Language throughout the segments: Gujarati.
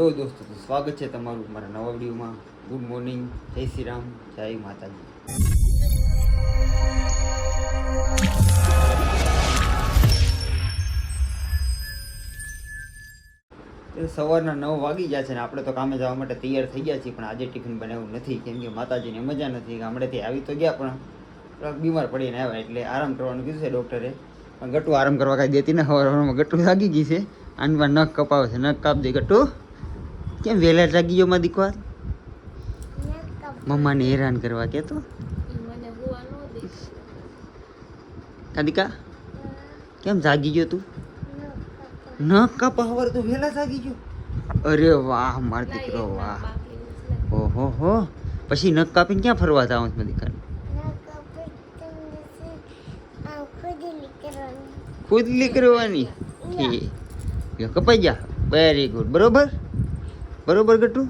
હેલો દોસ્તો સ્વાગત છે તમારું મારા નવા વિડીયોમાં. ગુડ મોર્નિંગ જય શ્રી રામ, જય માતાજી. સવારના નવ વાગી ગયા છે ને આપણે તો કામે જવા માટે તૈયાર થઈ ગયા છીએ, પણ આજે ટિફિન બનાવ્યું નથી, કેમ કે માતાજીને મજા નથી, ગામડેથી આવી તો ગયા પણ બીમાર પડીને આવ્યા, એટલે આરામ કરવાનું કીધું છે ડૉક્ટરે. પણ ગટુ આરામ કરવા કાંઈ દેતી ને સવાર સવારમાં ગટ્ટુ લાગી ગઈ છે. આનમાં નખ કપાવે છે, નખ કાપ દે ગટ્ટુ કેમ વહેલા જાગી ગયો માં દીકવા મમ્માને હેરાન કરવા કે તો? કાદિકા કેમ જાગી ગયો તું? ન કાપા હવાર તું વહેલા જાગી ગયો? અરે વાહ, માર દીકરો વાહ. ઓહો હો. પછી નખ કાપીને ક્યાં ફરવા જાવ છો દીકરા ખુદલી કરવાની કપાઈ જા. વેરી ગુડ બરોબર? બરોબર ગટુ?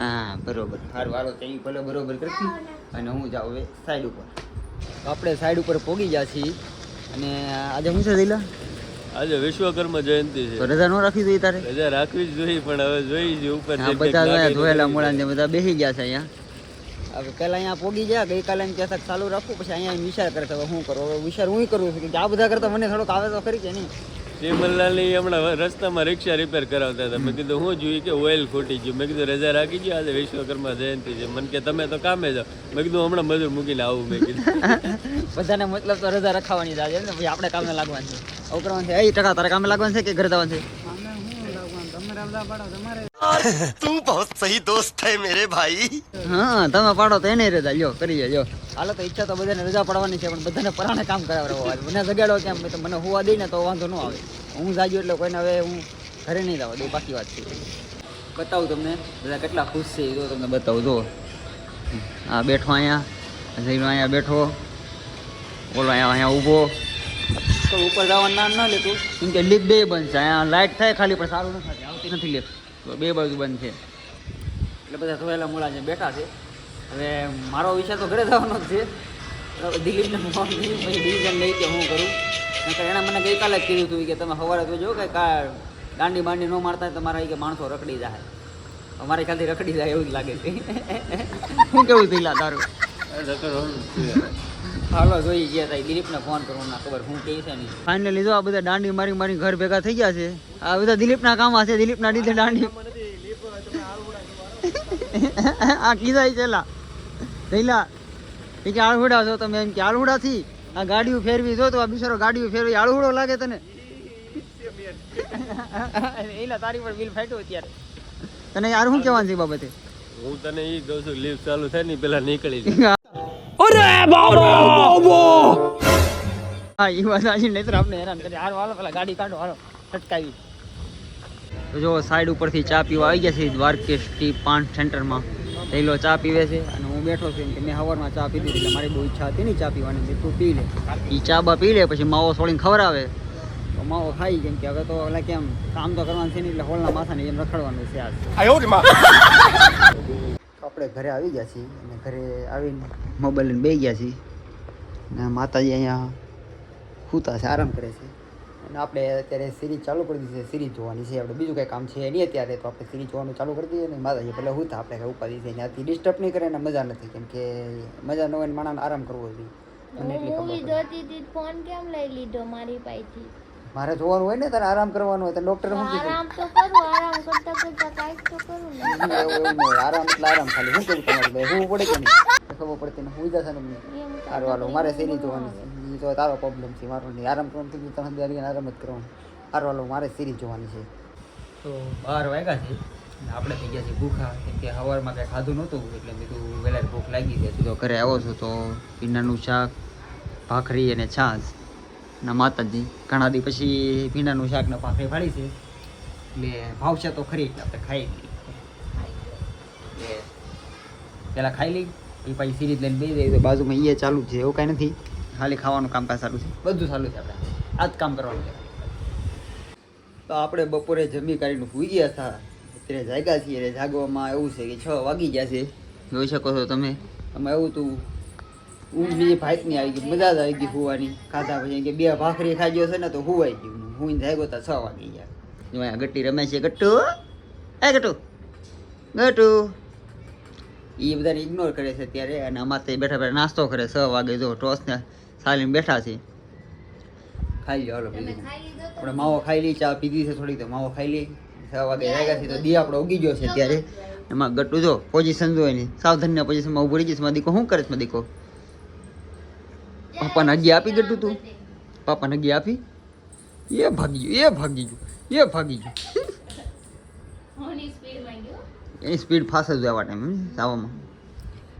હા બરોબર. સારું હાલો તો ભલે બરોબર કરતી. અને હું જાઉં હવે સાઈડ ઉપર. તો આપણે સાઈડ ઉપર પોગી ગયા છીએ. અને આજે શું છે દિલા આજે વિશ્વકર્મા જયંતિ તો છે રજા ન રાખી દઈ તારે? રજા રાખવી જ જોઈએ પણ હવે જોઈ છે ઉપર હા બધા ધોયેલા મોડા ને બધા બેસી ગયા છે અહીંયા. હવે પહેલા અહીંયા પોગી ગયા ગઈકાલે એમ કહેતા ચાલુ રાખું પછી અહીંયા વિચાર કરે છે હવે શું કરું? હવે વિચાર હું કરું છું કે આ બધા કરતા મને થોડોક આવે તો ખરી કે નહીં? શ્રીમલલાલની હમણાં રસ્તામાં રિક્ષા રિપેર કરાવતા હતા. મેં કીધું હું જોયું કે ઓઇલ ખૂટી ગયું. મેં કીધું રજા રાખી ગયો આજે વિશ્વકર્મા જયંતિ છે. મને કે તમે તો કામે જાઓ. મેં કીધું હમણાં મજૂર મૂકીને આવું. મેં કીધું. બધાને મતલબ તો રજા રખાવાની જ આજે ને ભાઈ આપણે કામે લાગવાનું છે. આવું કરવાનું છે એ ટકા તારે કામે લાગવાનું છે કે ઘરે જવાનું છે? યાર તું બહુ સહી દોસ્ત હે મેરે ભાઈ હા તમે પાડો તો એને રજા લ્યો કરી જો હાલો તો ઈચ્છા તો બધાને રજા પાડવાની છે, પણ બધાને પરાણે કામ કરાવડાવો આજ મને જગાડો કેમ? તો મને હોવા દઈ ને તો વાંધો ન આવે. હું જાજો એટલે કોઈને હવે હું ઘરે નહીં જવા દઉં બાકી વાત છે. બતાવું તમને, બધા કેટલા ખુશ છે, એ તો તમને બતાવું જો આ બેઠો અહીંયા જઈને અહીંયા બેઠો. બોલો, અહીંયા અહીંયા ઊભો. ઉપર જવાનું નામ ના લેતું, કેમ કે લીક બે બંધ છે, અહીંયા લાઇટ થાય ખાલી, પણ સારું નથી આવતી નથી લીક તો બે બાજુ બંધ છે. એટલે બધા ધોયેલા મોડા છે બેઠા છે. હવે મારો વિચાર તો ઘરે જવાનો જ છે. દિલીપને ફોન કર્યું પછી ડિસિઝન લઈ કે હું કરું. નહીંતર એણે મને ગઈકાલે જ કીધું હતું કે તમે સવારે જોજો કે કા દાંડી બાંડી ન મારતા હોય તમારા કે માણસો રખડી જાય. અમારે ખ્યાલથી રખડી જાય એવું જ લાગે છે. શું કેવું થયેલા તારું હાલો જોઈ ગયા તા દિલીપને ફોન કરું ના ખબર હું કે છે નહીં. ફાઇનલી જો આ બધા દાંડી મારી મારી ઘર ભેગા થઈ ગયા છે. આ બધા દિલીપના કામ હશે દિલીપના લીધે દાંડી. આ કીધા છેલા થયેલા એ કે આળહુડા છો તમે એમ કે આળહુડાથી? આ ગાડીઓ ફેરવી જો તો આ બિચારો ગાડીઓ ફેરવી આળહુડો લાગે તને. એલા તારી પર બિલ ફાટ્યું અત્યારે. તને યાર શું કહેવાનું છે બાબતે? હું તને એ કહું છું લીવ ચાલુ થાય ને પેલા નીકળી જાય હા એ વાત આજે નહીં આપણે હેરાન કરી હારો વાળો પેલા ગાડી કાઢો હાલો અટકાવી. તો જો સાઈડ ઉપરથી ચા પીવા આવી ગયા છે દ્વારકેશ ટી પાન સેન્ટરમાં. થયેલો ચા પીવે છે અને હું બેઠો છું કે મેં સવારમાં ચા પીધી એટલે મારી બહુ ઈચ્છા હતી નહીં ચા પીવાની મેં તું પી લે. એ ચા બા પી લે પછી માવો સોળીને ખવડાવે. તો માવો ખાઈ કેમ કે હવે તો એટલે કેમ કામ તો કરવાનું છે નહીં એટલે હોલના માથાને એમ રખડવાનું છે આજ. આપણે ઘરે આવી ગયા છીએ અને ઘરે આવીને મોબાઈલ લઈને બેસી ગયા છીએ. અને માતાજી અહીંયા સૂતા છે આરામ કરે છે. અને આપણે અત્યારે સિરીઝ ચાલુ કરી દીધી છે સિરીઝ જોવાની છે. આપણે બીજું કંઈ કામ છે નહીં અત્યારે તો આપણે સિરીઝ જોવાનું ચાલુ કરી દઈએ ને માતાજી પહેલાં સૂતા આપણે કંઈ ઉપાધિ છે ત્યાંથી ડિસ્ટર્બ નહીં કરે ને મજા નથી કેમ કે મજા ન હોય ને માણસને આરામ કરવો જોઈએ. મને એટલી ખબર ફોન કેમ લઈ લીધો મારી પાસેથી? મારે જોવાનું હોય ને તારે આરામ કરવાનું હોય તો ડૉક્ટર શું કીધું આરામ તો કરું આરામ કરતા કરતા કાંઈક તો કરું ને. એવું આરામ એટલે આરામ ખાલી. શું કરું તમારે ભાઈ? હું પડે કે નહીં? ખબર પડતી ને હું જશે ને અમને સારું હાલો મારે સિરીઝ જોવાની છે? તો તારો પ્રોબ્લેમ છે મારો નહીં. આરામ કરવાનું થઈ ગયું તમે દરિયાને આરામ જ કરવાનું. સારું હાલો મારે સિરીઝ જોવાની છે? તો બાર વાગ્યા છે. આપણે થઈ ગયા છે ભૂખા કેમ કે સવારમાં કાંઈ ખાધું નહોતું એટલે મેં તું વહેલા ભૂખ લાગી ગઈ તો ઘરે આવો છો તો પીનાનું શાક ભાખરી અને છાશ. ના માતાજી ઘણા દી પછી ભીંડાનું શાક ને ભાખરી ફાડી છે. એટલે ભાવશે તો ખરી આપણે ખાઈ લઈએ. એટલે પહેલાં ખાઈ લઈ એ પછી સિરીઝ લઈને બે જાય બાજુમાં એ ચાલુ છે એવું કાંઈ નથી. ખાલી ખાવાનું કામકાજ ચાલુ છે. બધું ચાલુ છે આપણે. આ જ કામ કરવાનું છે. તો આપણે બપોરે જમી કાઢીને ભૂઈ ગયા હતા. અત્યારે જાગ્યા છીએ જાગવામાં એવું છે કે છ વાગી ગયા છે. જોઈ શકો છો તમે. આમાં એવું તું ઊંઘ બીજી ભાઈકની આવી ગઈ મજા જ આવી ગઈ હોવાની. ખાધા પછી કે બે ભાખરી ખાઈ ગયો છે ને તો હુવાઈ ગયું. હું જાગ્યો તો છ વાગી ગયા. જો અહીંયા ગટ્ટી રમે છે. ગટ્ટુ? એ ગટુ ગટ્ટુ? એ બધાને ઇગ્નોર કરે છે અત્યારે અને અમારે ત્યાં બેઠા બેઠા નાસ્તો કરે છ વાગે. જો ટોસને સાલીને બેઠા છે. ખાઈ લો હાલો બીજું આપણે માવો ખાઈ લઈ ચા પીધી છે થોડીક તો માવો ખાઈ લઈ છ વાગે જાગ્યા છે તો દી આપણો ઉગી ગયો છે ત્યારે એમાં ગટ્ટુ જો પોઝિશન જો એની. સાવધાનના પોઝિશનમાં ઉભરી જઈશ. મારા દીકો શું કરે છે દીકો? પપ્પાને હગી આપી ગયું તું? પાપાને હગી આપી? એ ભાગી ગયું એ ભાગી ગયું એ ભાગી ગયું. એની સ્પીડ ફાસ્ટ જ જવા ટાઈમ સાવામાં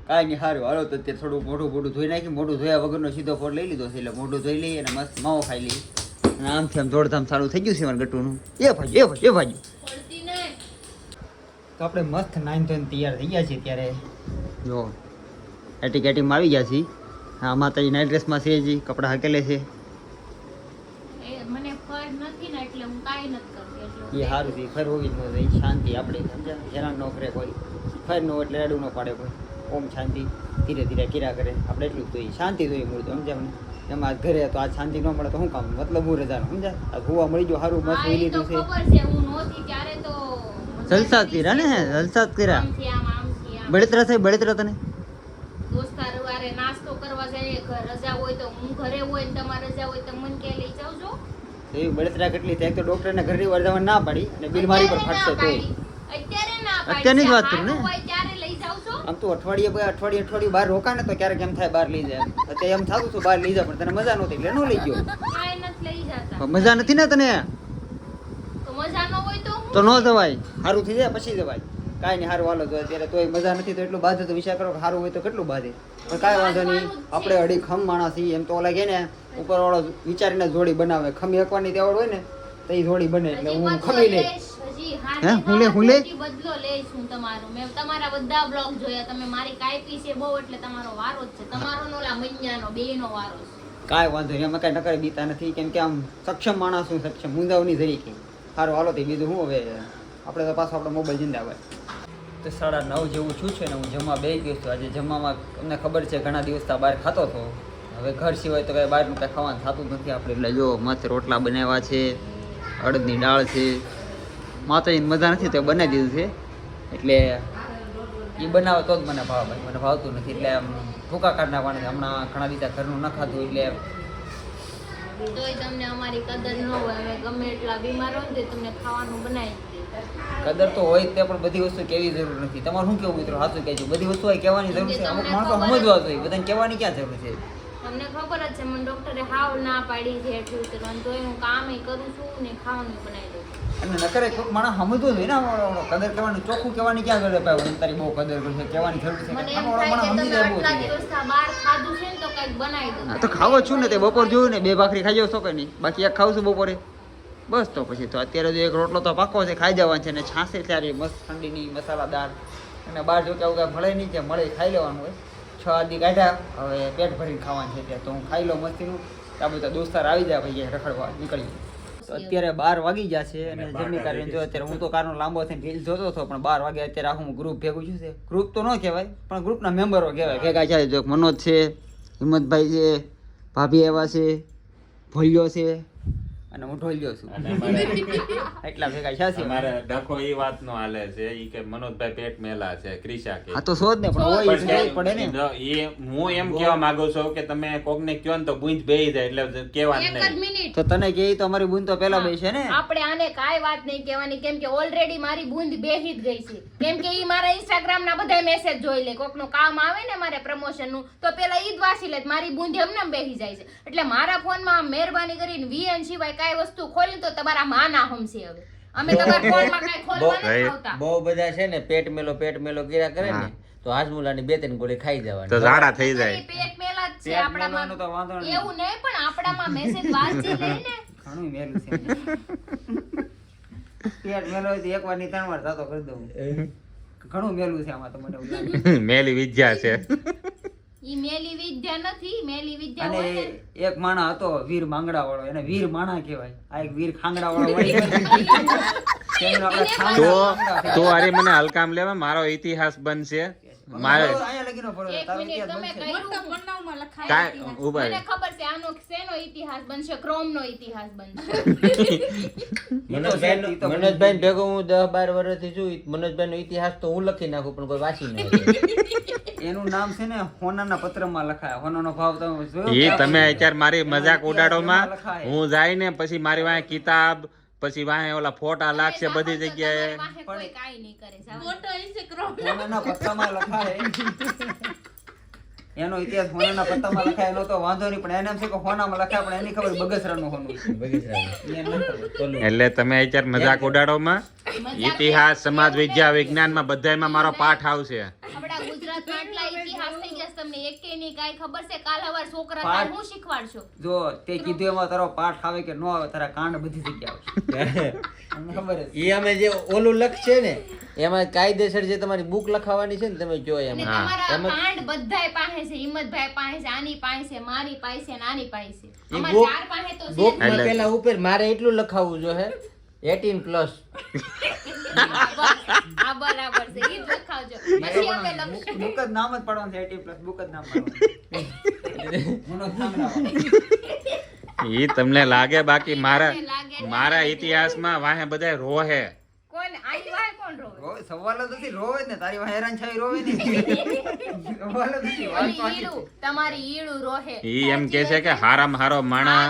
કાંઈ નહીં સારું હાલો તો અત્યારે થોડું મોઢું મોઢું ધોઈ નાખી મોઢું ધોયા વગરનો સીધો ફોડ લઈ લીધો છે એટલે મોઢું ધોઈ લઈએ અને મસ્ત માવો ખાઈ લઈએ. અને આમથી આમ દોડધામ સારું થઈ ગયું છે મારા ગટુનું. એ ભાઈ એ ભાઈ એ ભાઈ તો આપણે મસ્ત નાઈન ધોઈને તૈયાર થઈ ગયા છીએ ત્યારે જો એટી કેટીમાં આવી ગયા છીએ. હા માતાજી નાઇટ ડ્રેસમાં છે જી કપડાં હકેલે છે. એ સારું છે ફર હોવી જ ન શાંતિ આપણે સમજ્યા હેરાન ન કરે કોઈ. ફર નો એટલે રેડું ન પાડે કોઈ. ઓમ શાંતિ ધીરે ધીરે કિરા કરે. આપણે એટલું જ જોઈએ શાંતિ જોઈએ મૂળ તો સમજ્યા મને એમાં આજ ઘરે તો આ શાંતિ ન મળે તો શું કામ? મતલબ હું રજા સમજ્યા આ ગોવા મળી ગયો સારું મસ્ત હા, હોઈ લીધું છે. જલસા જ કર્યા ને જલસા કર્યા. આમ બળતરા થાય બળતરા તને? દોસ્તાર વારે નાસ્તો કરવા જાય ઘર રજા હોય તો હું ઘરે હોય ને તમારે રજા હોય તો મને કે લઈ જાવજો. એવી બળતરા કેટલી થાય? તો ડોક્ટરને ઘરની વાર ના પાડી અને બીમારી મારી પર ફાટશે તો અત્યારે ના પાડી. અત્યારની જ વાત કરું ને. ત્યારે લઈ જાવજો. આમ તો અઠવાડિયે અઠવાડિયે અઠવાડિયે બહાર રોકા ને તો ક્યારેક એમ થાય બહાર લઈ જાય. અત્યારે એમ થતું હતું બહાર લઈ જાય પણ તને મજા નહોતી એટલે નો લઈ ગયો. કાંઈ નથી લઈ જતા. પણ મજા નથી ને તને? તો મજા ન હોય તો તો ન જવાય. સારું થઈ જાય પછી જવાય. કાંઈ નહીં સારું હાલો તો અત્યારે તોય મજા નથી તો એટલું બાધે તો વિચાર કરો કે સારું હોય તો કેટલું બાધે પણ કાંઈ વાંધો નહીં આપણે અડી ખમ માણસ છીએ એમ તો ઓલા કે ને ઉપરવાળો વિચારીને જોડી બનાવે. ખમી હકવાની તેવડ હોય ને તો એ જોડી બને એટલે હું ખમી લઈ લઈશ, હે? હું લે, હું લે? બદલો લઈશ હું તમારો. મેં તમારા બધા બ્લોગ જોયા તમે મારી કાયપી છે બહુ એટલે તમારો વારો જ છે. તમારો નો મૈયાનો બેયનો વારો છે. કાંઈ વાંધો નહીં અમે કાંઈ નકર બીતા નથી કેમ કે આમ સક્ષમ માણસ હું સક્ષમ મુંદાવની તરીકે સારું હાલો તે બીજું શું હવે આપણે તો પાછો આપણો મોબાઈલ જિંદાબાદ તો સાડા નવ જેવું છું છે ને હું જમવા બે ગયો છું. આજે જમવામાં તમને ખબર છે ઘણા દિવસ બહાર ખાતો હતો. હવે ઘર સિવાય તો કાંઈ બહારનું કાંઈ ખાવાનું થતું નથી. આપણે એટલે જો મસ્ત રોટલા બનાવ્યા છે, અડદની દાળ છે. માતાજીને મજા નથી તો બનાવી દીધું છે. એટલે એ બનાવે તો જ મને ભાવે ભાઈ. મને ભાવતું નથી. એટલે આમ ભૂકા કાઢ છે. હમણાં ઘણા બીજા ઘરનું ન ખાધું એટલે તોય તમને અમારી કદર ન હોય. ગમે એટલા બીમાર હોય તમને ખાવાનું બનાવી કદર તો હોય તે પણ બધી વસ્તુ કેવી જરૂર નથી. તમારે શું કેવું મિત્રો? સાચું કહેજો. બધી વસ્તુ હોય કહેવાની જરૂર છે. અમુક માણસો સમજવા જોઈએ. બધાને કહેવાની ક્યાં જરૂર છે? તમને ખબર જ છે. મને ડોક્ટરે હાવ ના પાડી છે એટલું કરવાનું તોય હું કામે કરું છું ને ખાવાનું બનાવી દઉં અને નકરે કોઈક માણસ સમજવું જોઈએ ને કદર કરવાની ચોખ્ખું કહેવાની ક્યાં જરૂર ભાઈ હું તારી બહુ કદર કરું છે. કહેવાની જરૂર છે. મને એમ થાય કે તમે બહાર ખાધું છે ને તો કંઈક બનાવી દઉં તો ખાવો છું ને તે. બપોર જોયું ને બે ભાખરી ખાઈ જાવ છો કે નહીં. બાકી એક ખાવ છું બપોરે. બસ તો પછી તો અત્યારે જો એક રોટલો તો પાકો છે ખાઈ જવાનો છે અને છાશે ત્યારે મસ્ત ઠંડીની મસાલાદાર અને બહાર જો કે આવું કાંઈ મળે નહીં જે મળે ખાઈ લેવાનું હોય. છ આદિ કાઢ્યા હવે પેટ ભરીને ખાવાનું છે ત્યાં તો હું ખાઈ લઉં મસ્તીનું. આ બધા દોસ્તાર આવી જાય ભાઈ રખડવા નીકળી તો અત્યારે બાર વાગી ગયા છે અને જમી કરીને જો અત્યારે હું તો કારનો લાંબો થઈને રીલ જોતો હતો પણ બાર વાગે અત્યારે આખું ગ્રુપ ભેગું છું છે. ગ્રુપ તો ન કહેવાય પણ ગ્રુપના મેમ્બરો કહેવાય. ભેગા છે જો મનોજ છે હિંમતભાઈ છે ભાભી એવા છે ભોલ્યો છે. અને હું ઢોલ્યો છું. એટલા ભેગા છે છે અમારે ડખો એ વાત નો હાલે છે ઈ કે મનોજભાઈ પેટ મેલા છે ક્રિશા કે. આ તો શોધ ને પણ હોય પડે ને. એ હું એમ કહેવા માંગુ છું કે તમે કોકને કયો ને તો ગુંજ બેહી જાય એટલે કહેવાનું એક નહીં. મિનિટ. તો તને કે તો અમારી બુંદ તો પેલા બેસે ને. આપણે આને કાઈ વાત નહીં કહેવાની કેમ કે ઓલરેડી મારી બુંદ બેહી જ ગઈ છે. કેમ કે ઈ મારા ઇન્સ્ટાગ્રામ ના બધા મેસેજ જોઈ લે કોકનું કામ આવે ને મારે પ્રમોશનનું તો પેલા ઈ જ વાંચી લે મારી બુંદ એમને બેહી જાય છે. એટલે મારા ફોનમાં મહેરબાની કરીને વીએન સિવાય કાંઈ વસ્તુ ખોલી તો તમારા માના હમશે હવે. અમે તમારા ફોનમાં કઈ ખોલવા નથી આવતા. બહુ બધા છે ને પેટ મેલો પેટ મેલો કર્યા કરે ને તો હાજમુલાની બે ત્રણ ગોળી ખાઈ તો ઝાડા થઈ જાય. પેટ મેલા જ છે આપણામાં. તો વાંધો નહીં. એવું નહીં પણ આપણામાં મેસેજ વાંચી લે ને. ઘણું મેલું છે પેટ મેલો હોય તો એક વારની ત્રણ વાર થતો કરી દઉં. ઘણું મેલું છે આમાં તો મને એવું લાગે. મેલી વિદ્યા છે. ઈ મેલી વિદ્યા નથી મેલી વિદ્યા અને એક માણા હતો વીર માંગડા વાળો એને વીર માણા કહેવાય. આ એક વીર ખાંગડા વાળો તો તો અરે મને હલકામ લેવા મારો ઇતિહાસ બનશે. મારે ઊભા છે આનો શેનો ઇતિહાસ બનશે ક્રોમ નો ઇતિહાસ બનશે. મનોજભાઈ મનોજભાઈ ભેગો હું દસ બાર વર્ષથી છું મનોજભાઈ નો ઇતિહાસ તો હું લખી નાખું પણ કોઈ વાંચી નહીં એનું નામ છે ને હોનાના પત્રમાં લખાય. હોનાનો ભાવ તમે જોયો એ તમે અત્યારે મારી મજાક ઉડાડોમાં હું જાય ને પછી મારી વાંહે કિતાબ પછી વાંહે ઓલા ફોટા લાગશે બધી જગ્યાએ. પત્તામાં લખાય. એનો ઇતિહાસ હોનાના પત્તામાં લખાય એનો તો વાંધો નહીં પણ એને એમ છે કે હોનામાં લખાય પણ એની ખબર બગસરાનું હોનું. એટલે તમે અત્યારે મજાક ઉડાડોમાં ઇતિહાસ સમાજ વિદ્યા વિજ્ઞાનમાં બધામાં મારો પાઠ આવશે. આપણા ગુજરાતમાં આટલા ઇતિહાસ થઈ ગયા તમને એક કે ની કાઈ ખબર છે કાલ હવાર છોકરા તાર હું શીખવાડશો? જો તે કીધું એમાં તારો પાઠ આવે કે ન આવે તારા કાંડ બધી જગ્યા આવશે. ખબર છે. એ અમે જે ઓલું લખ છે ને એમાં કાયદેસર જે તમારી બુક લખાવાની છે ને તમે જો એમ. તમારા કાંડ બધાય પાસે છે હિંમતભાઈ પાસે છે આની પાસે છે મારી પાસે છે નાની પાસે અમાર ચાર પાસે તો છે. પેલા ઉપર મારે એટલું લખાવવું જો હે. 18 પ્લસ. હા, બરાબર છે. ઈ જ લખાવજો. પછી અમે લખશું. બુક જ નામ જ પાડવાનું છે 80 પ્લસ બુક જ નામ પાડવાનું. ઈ તમને લાગે બાકી મારા. મારા ઇતિહાસમાં વાહે બધા રોહે. કોણ? આની વાહે કોણ રોવે? રોવે સવાલ જ નથી રોવે ને તારી વાંહે હેરાન છાઈ રોવે સવાલ જ નથી તમારી ઈળું રોહે. ઈ એમ કે છે કે હારામ હારો માણા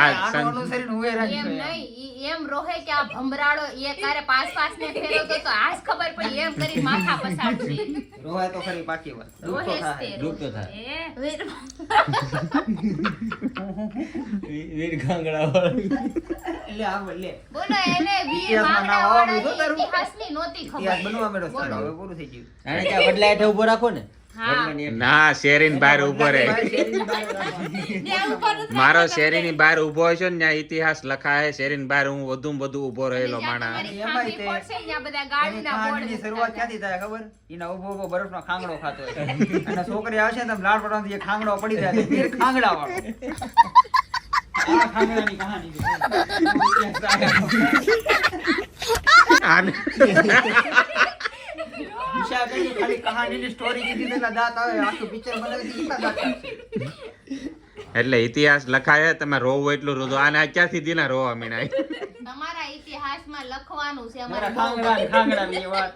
આ માણસ. નું હેરાન એમ નહીં ઈ એમ રોહે કે આ ભમરાડો એ કારે પાસ પાસ ને ફેરો તો આજ ખબર પડી એમ કરી માથા પસાડશે રોહે તો ખરી પાકી વાત દુખ તો થાય. દુખ તો થાય. વીર ગાંગડા વાળા. એટલે આ બોલ લે બોલો એને વીર જો તારું? ઇતિહાસની ઇતિહાસ ખબર બનવા મેળો હવે પૂરું થઈ ગયું આને કે વડલા હેઠે ઊભો રાખો ને હા. શેરી ની બહાર ઊભો રહે. મારો શેરી ની બહાર ઊભો હોય છે ને ત્યાં ઇતિહાસ લખાય શેરીની બહાર હું વધુ ને વધુ ઊભો રહેલો માણા શરૂઆત ક્યાંથી થાય ખબર? એના ઊભો ઊભો બરફનો ખાંગડો ખાતો અને છોકરી આવશે ને તમે લાડ પડવાથી ખાંગડો પડી જાય ખાંગડા વાળો ખાંગડાની કહાની છે. આને- દિશા ખાલી કહાનીની સ્ટોરી કીધી તો દાંત આવે આખું પિક્ચર બનાવી દીધી દાંત એટલે ઇતિહાસ લખાય તમે રોવો એટલું રોજો. આને આ ક્યાંથી દીના રોવા મીના તમારા ઇતિહાસમાં લખવાનું છે મારા અમારે ખાંગડા ખાંગડાની વાત.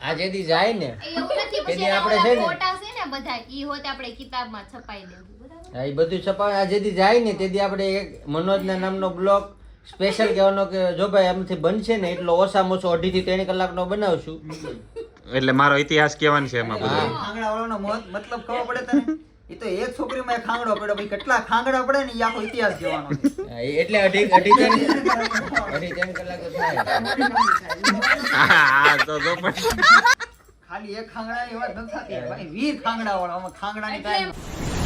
આ જેથી જાય ને એવું નથી પછી આપણે છે ને- ફોટા છે ને બધા ઈ હોત આપણે કિતાબમાં છપાઈ દેવું બરાબર? એ બધું છપાવે આ દી જાય ને તેથી આપણે એક મનોજના નામનો બ્લોગ સ્પેશિયલ કહેવાનો કે જો ભાઈ આમથી બનશે ને એટલો ઓછામાં ઓછો અઢી થી ત્રણ કલાકનો બનાવશું. એટલે મારો ઇતિહાસ કેવાનો છે એમાં બધું. ખાંગડા વાળાનો મતલબ ખબર પડે તને? એ તો એક છોકરીમાં એક ખાંગડો પડ્યો ભાઈ કેટલા ખાંગડા પડે ને એ આખો ઇતિહાસ કહેવાનો એટલે અઢી અઢી ત્રણ અઢી ત્રણ કલાક થાય. હા તો તો પણ ખાલી એક ખાંગડાની વાત નથી થતી. ભાઈ વીર ખાંગડા વાળો આમાં ખાંગડાની કાંઈ